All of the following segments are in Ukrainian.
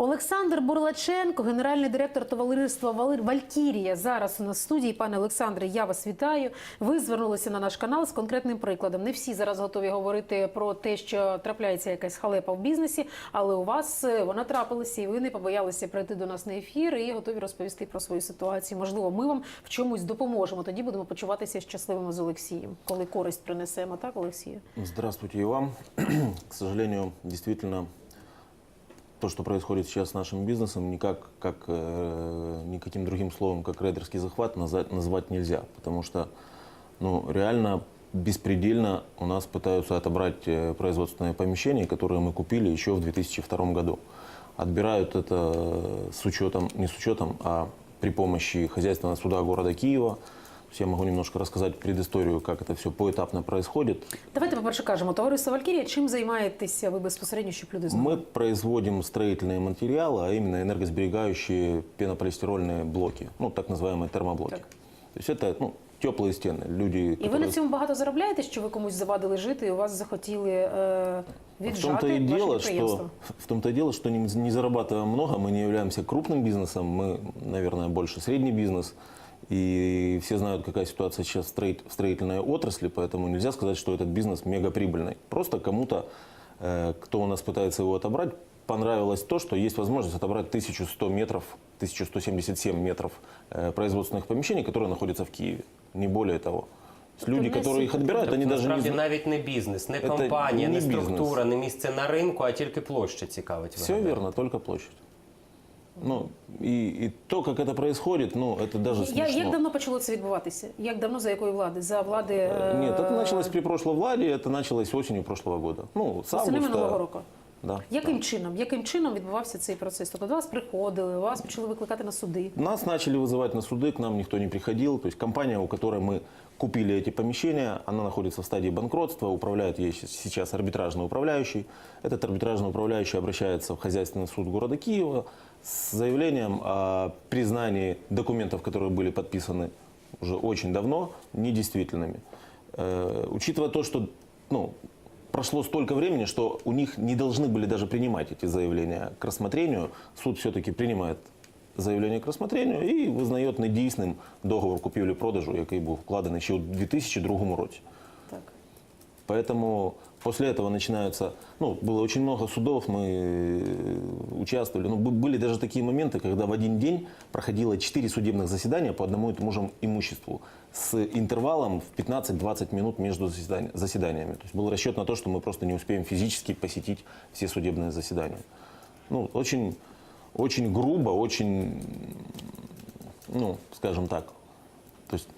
Олександр Бурлаченко, генеральний директор товариства «Вали- Валькірія. Зараз у нас в студії. Пане Олександре, я вас вітаю. Ви звернулися на наш канал з конкретним прикладом. Не всі зараз готові говорити про те, що трапляється якась халепа в бізнесі, але у вас е, вона трапилася, і ви не побоялися прийти до нас на ефір і готові розповісти про свою ситуацію. Можливо, ми вам в чомусь допоможемо. Тоді будемо почуватися щасливими з Олексієм, коли користь принесемо. Так, Олексію? Здравствуйте и вам. К сожалению, действительно, то, что происходит сейчас с нашим бизнесом, никак, как, э, никаким другим словом, как рейдерский захват, наза- назвать нельзя. Потому что ну, реально беспредельно у нас пытаются отобрать э, производственные помещения, которые мы купили еще в 2002 году. Отбирают это э, с учетом, не с учетом, а при помощи хозяйственного суда города Киева. То есть Я могу немножко рассказать предысторию, как это все поэтапно происходит. Давайте, по-перше, кажемо, товариство Валькірія, чим займаєтеся ви безпосередньо, щоб люди знали? Мы производим строительные материалы, а именно энергосберегающие пенополистирольные блоки, ну так называемые термоблоки. Так. То есть это ну, теплые стены. Люди, І ви которые- на цьому багато заробляєте, що ви комусь завадили жити, і у вас захотіли е, в віджати том-то и ваше дело, підприємство? что в том-то и дело, что не, не зарабатываем много, мы не являемся крупным бизнесом, мы, наверное, больше средний бизнес. И все знают, какая ситуация сейчас в, строит- в строительной отрасли, поэтому нельзя сказать, что этот бизнес мегаприбыльный. Просто кому-то, э, кто у нас пытается его отобрать, понравилось то, что есть возможность отобрать 1100 метров, 1177 метров э, производственных помещений, которые находятся в Киеве. Не более того. То есть люди, не которые их супер. отбирают, они даже не Насправді знают. навіть не бізнес, не Це компанія, не не структура, бізнес. не місце на ринку, а тільки площа цікавить. Все виглядає. верно, только площадь. Ну, и, и то, как это происходит, ну, это даже Я, смешно. як давно почало це відбуватися? Як давно за якої влади? За влади е, Нет, это началось при прошлой владе, это началось осенью прошлого года. Ну, с восени минулого августа. року? Да. Яким чином? Яким чином відбувався цей процес? Тобто до вас приходили, вас почали викликати на суди. Нас начали вызывать на суды, к нам никто не приходил. То есть компания, у которой мы купили эти помещения, она находится в стадии банкротства, управляет ей щас- сейчас арбитражный управляющий. Этот арбитражный управляющий обращается в хозяйственный суд города Киева с заявлением о признании документов, которые были подписаны уже очень давно, недействительными. Э, учитывая то, что ну, прошло столько времени, что у них не должны были даже принимать эти заявления к рассмотрению, суд все-таки принимает заявление к рассмотрению і визнає недійсним договор купівлі-продажу, який був вкладений ще у 2002 році. Так. Поэтому после этого начинаются, ну, было очень много судов, мы э, участвовали. Ну, были даже такие моменты, когда в один день проходило 4 судебных заседания по одному и тому же имуществу с интервалом в 15-20 минут между заседания- заседаниями. То есть был расчет на то, что мы просто не успеем физически посетить все судебные заседания. Ну, очень, очень грубо, очень, ну, скажем так, то есть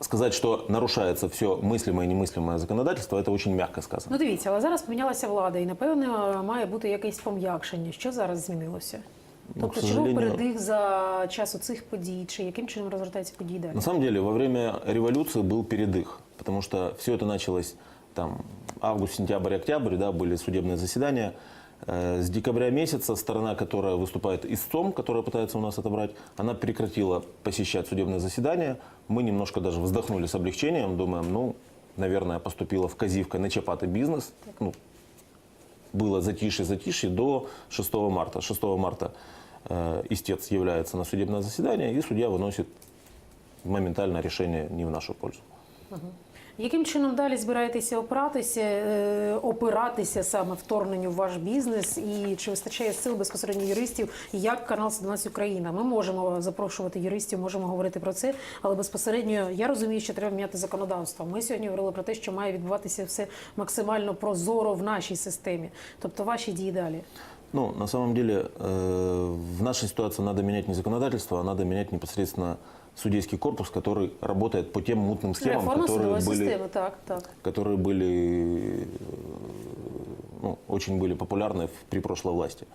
сказать, что нарушается все мыслимое и немыслимое законодательство, это очень мягко сказано. Ну дивіться, але зараз помінялася влада, і напевно має бути якесь пом'якшення. Що зараз змінилося? Ну, Тобто, к чи був сожалению- передих за часу цих подій, чи яким чином розгортаються події далі? На самом деле, во время революции был передых, потому что все это началось там август, сентябрь, октябрь, да, были судебные заседания. Э, С декабря месяца сторона, которая выступает истцом, которая пытается у нас отобрать, она прекратила посещать судебные заседания. Мы немножко даже вздохнули с облегчением, думаем, ну, наверное, поступила вказивка на чапатый бизнес. Ну, было затишье-затишье до 6 марта. 6 марта э, истец является на судебное заседание, и судья выносит моментально решение не в нашу пользу. яким чином далі збираєтеся опиратися, е, опиратися саме вторгненню в ваш бізнес? І чи вистачає сил безпосередньо юристів? Як канал 17 Україна? Ми можемо запрошувати юристів, можемо говорити про це, але безпосередньо я розумію, що треба міняти законодавство. Ми сьогодні говорили про те, що має відбуватися все максимально прозоро в нашій системі. Тобто ваші дії далі. Ну, на самом деле, э, в нашей ситуации надо менять не законодательство, а надо менять непосредственно судейский корпус, который работает по тем мутным схемам, Реформа которые судової были системи, так, так. которые были, э, ну, очень были популярны в- при прошлой власти.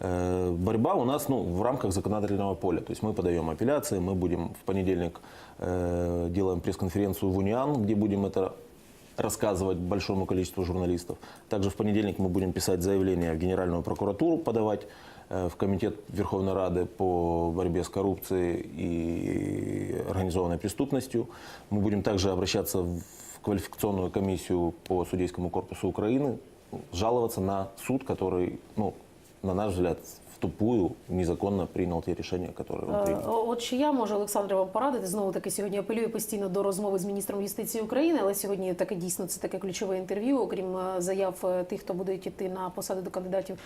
Э, Борьба у нас ну, в рамках законодательного поля. То есть мы подаем апелляции, мы будем в понедельник э, делаем пресс-конференцию в Униан, где будем это рассказывать большому количеству журналистов. Также в понедельник мы будем писать заявление в Генеральную прокуратуру, подавать э, в Комитет Верховной Рады по борьбе с коррупцией и организованной преступностью. Мы будем также обращаться в квалификационную комиссию по судейскому корпусу Украины, жаловаться на суд, который, ну, на наш взгляд, втупую незаконно принял те решения, которые он Е, принял. От чи я можу Олександре вам порадити знову таки сьогодні апелюю постійно до розмови з міністром юстиції України, але сьогодні таке дійсно це таке ключове інтерв'ю. Окрім е, заяв е, тих, хто буде йти на посади до кандидатів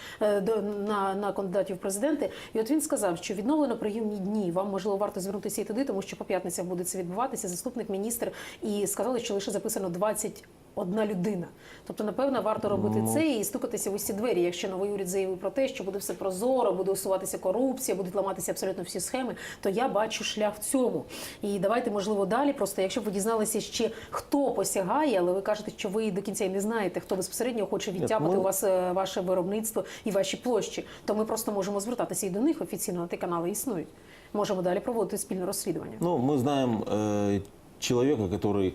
до на, на кандидатів в президенти. І от він сказав, що відновлено прийомні дні. Вам можливо варто звернутися і туди, тому що по п'ятницях буде це відбуватися. Заступник міністр і сказали, що лише записано 20 Одна людина, тобто, напевно, варто робити це і стукатися в усі двері. Якщо новий уряд заявив про те, що буде все прозоро, буде усуватися корупція, будуть ламатися абсолютно всі схеми, то я бачу шлях в цьому. І давайте, можливо, далі. Просто якщо б ви дізналися ще хто посягає, але ви кажете, що ви до кінця і не знаєте, хто безпосередньо хоче відтяпати ми- у вас е, ваше виробництво і ваші площі, то ми просто можемо звертатися і до них офіційно на ті канали існують. Можемо далі проводити спільне розслідування. Ну, мы знаем э, человека, который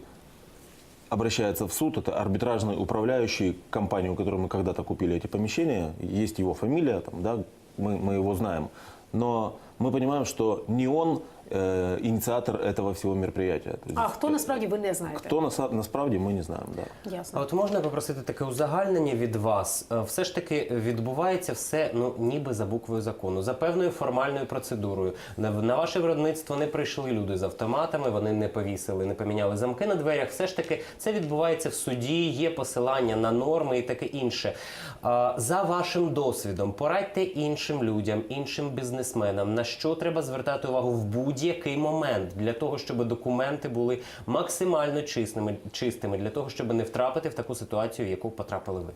обращается в суд, это арбитражный управляющий компании, у которой мы когда-то купили эти помещения, есть его фамилия, там, да, мы, мы его знаем, но мы понимаем, что не он э, инициатор этого всего мероприятия. То есть, А хто насправді ви не знаєте? кто на, насправді мы не знаем, да. Ясно. А от можна попросити таке узагальнення від вас? Е, Все ж таки відбувається все ну ніби за буквою закону, за певною формальною процедурою. На, на ваше виробництво не прийшли люди з автоматами, вони не повісили, не поміняли замки на дверях. Все ж таки це відбувається в суді, є посилання на норми і таке інше. А, за вашим досвідом, порадьте іншим людям, іншим бізнесменам, на що треба звертати увагу в будь-який момент для того, щоб документи були максимально чистими, чистими, для того, щоб не втрапити в таку ситуацію, в яку потрапили ви.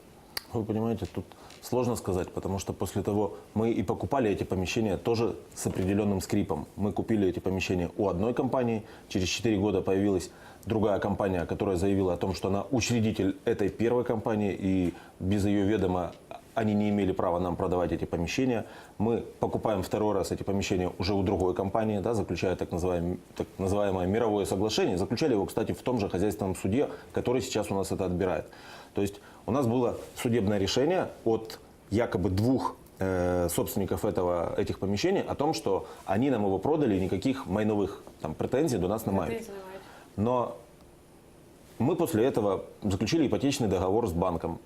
Вы понимаете, тут сложно сказать, потому что после того мы и покупали эти помещения тоже с определенным скрипом. Мы купили эти помещения у одной компании, через 4 года появилась другая компания, которая заявила о том, что она учредитель этой первой компании, и без ее ведома они не имели права нам продавать эти помещения. Мы покупаем второй раз эти помещения уже у другой компании, да, заключая так называемое, так называемое мировое соглашение. Заключали его, кстати, в том же хозяйственном суде, который сейчас у нас это отбирает. То есть у нас было судебное решение от якобы двух э, собственников этого, этих помещений о том, что они нам его продали, и никаких майновых там, претензий до нас не мають. Но мы после этого заключили ипотечный договор с банком.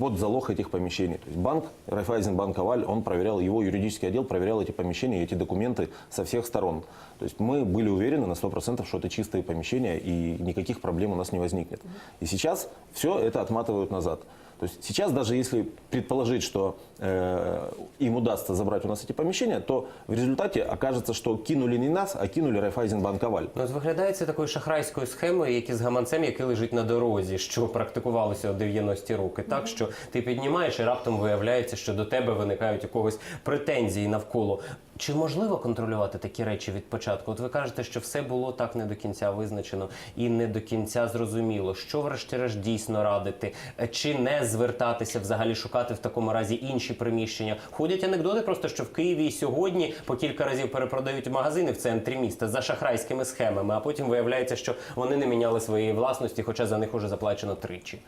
Вот залог этих помещений. То есть банк, Райфайзенбанк Аваль, он проверял, его юридический отдел проверял эти помещения, эти документы со всех сторон. То есть мы были уверены на 100%, что это чистые помещения и никаких проблем у нас не возникнет. И сейчас все это отматывают назад. То есть сейчас даже если предположить, что э, им удастся забрать у нас эти помещения, то в результате окажется, что кинули не нас, а кинули Райфайзенбанк Аваль. Ну, от виглядає це такою шахрайською схемою, як із гаманцем, який лежить на дорозі, що практикувалося у 90-ті роки. Так що ти піднімаєш і раптом виявляється, що до тебе виникають у когось претензії навколо. Чи можливо контролювати такі речі від початку? От ви кажете, що все було так не до кінця визначено і не до кінця зрозуміло. Що врешті-решт дійсно радити? Е, Чи не звертатися взагалі шукати в такому разі інші приміщення? Ходять анекдоти, просто що в Києві сьогодні по кілька разів перепродають магазини в центрі міста за шахрайськими схемами, а потім виявляється, що вони не міняли своєї власності, хоча за них уже заплачено тричі.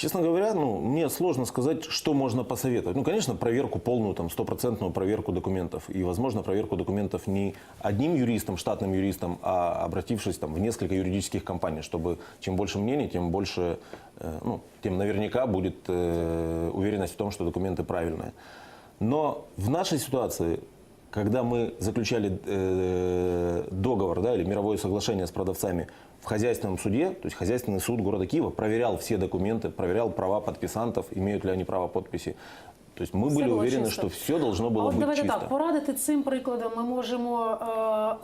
Честно говоря, ну, мне сложно сказать, что можно посоветовать. Ну, конечно, проверку полную, там, стопроцентную проверку документов. И, возможно, проверку документов не одним юристом, штатным юристом, а обратившись там, в несколько юридических компаний, чтобы чем больше мнений, тем больше, э, ну, тем наверняка будет э, уверенность в том, что документы правильные. Но в нашей ситуации, когда мы заключали э, договор да, или мировое соглашение с продавцами в хозяйственном суде, то есть хозяйственный суд города Киева проверял все документы, проверял права подписантов, имеют ли они право подписи. То есть мы Все были было уверены, чисто. что все должно А было от быть давайте чисто. так, порадити цим прикладом ми можемо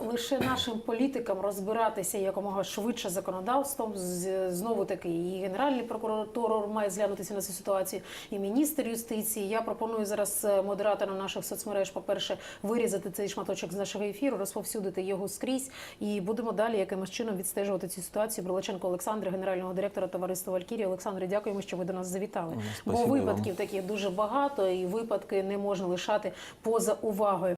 е, лише нашим політикам розбиратися якомога швидше з законодавством. З, знову таки, і генеральний прокуратор має зглянутися на цю ситуацію, і міністр юстиції. Я пропоную зараз е, модераторам наших соцмереж, по-перше, вирізати цей шматочок з нашого ефіру, розповсюдити його скрізь, і будемо далі якимось чином відстежувати цю ситуацію. Брилаченко Олександр, генерального директора товариства Валькірія. Олександре, дякуємо, що ви до нас завітали. Бо спасибо і вам. випадків таких дуже багато, і випадки не можна лишати поза увагою.